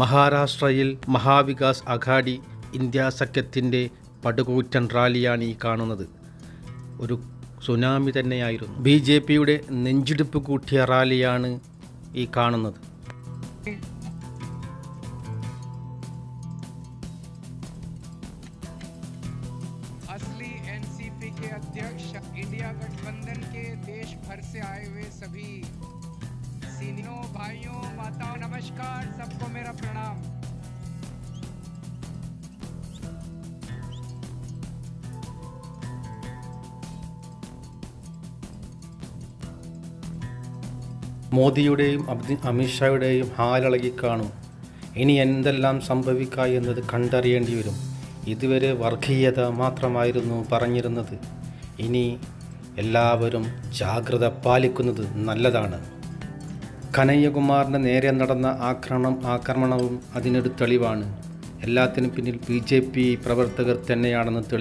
മഹാരാഷ്ട്രയിൽ മഹാവികാസ് അഘാഡി ഇന്ത്യ സഖ്യത്തിൻ്റെ പടുകൂറ്റൻ റാലിയാണ് ഈ കാണുന്നത് ഒരു സുനാമി തന്നെയായിരുന്നു ബി ജെ പിയുടെ നെഞ്ചിടിപ്പ് കൂട്ടിയ റാലിയാണ് ഈ കാണുന്നത് असली एनसीपी के अध्यक्ष इंडिया गठबंधन के देश भर से आए हुए सभी सीनियों भाइयों माताओं नमस्कार सबको मेरा प्रणाम മോദിയുടെയും അബ്ദി അമിത്ഷായുടെയും ഹാലിളകി കാണും ഇനി എന്തെല്ലാം സംഭവിക്കുക എന്നത് കണ്ടറിയേണ്ടി വരും ഇതുവരെ വർഗീയത മാത്രമായിരുന്നു പറഞ്ഞിരുന്നത് ഇനി എല്ലാവരും ജാഗ്രത പാലിക്കുന്നത് നല്ലതാണ് കനയ്യകുമാറിന് നേരെ നടന്ന ആക്രമണം ആക്രമണവും അതിനൊരു തെളിവാണ്. എല്ലാത്തിനും പിന്നിൽ ബി ജെ പി പ്രവർത്തകർ തന്നെയാണെന്ന് തെളി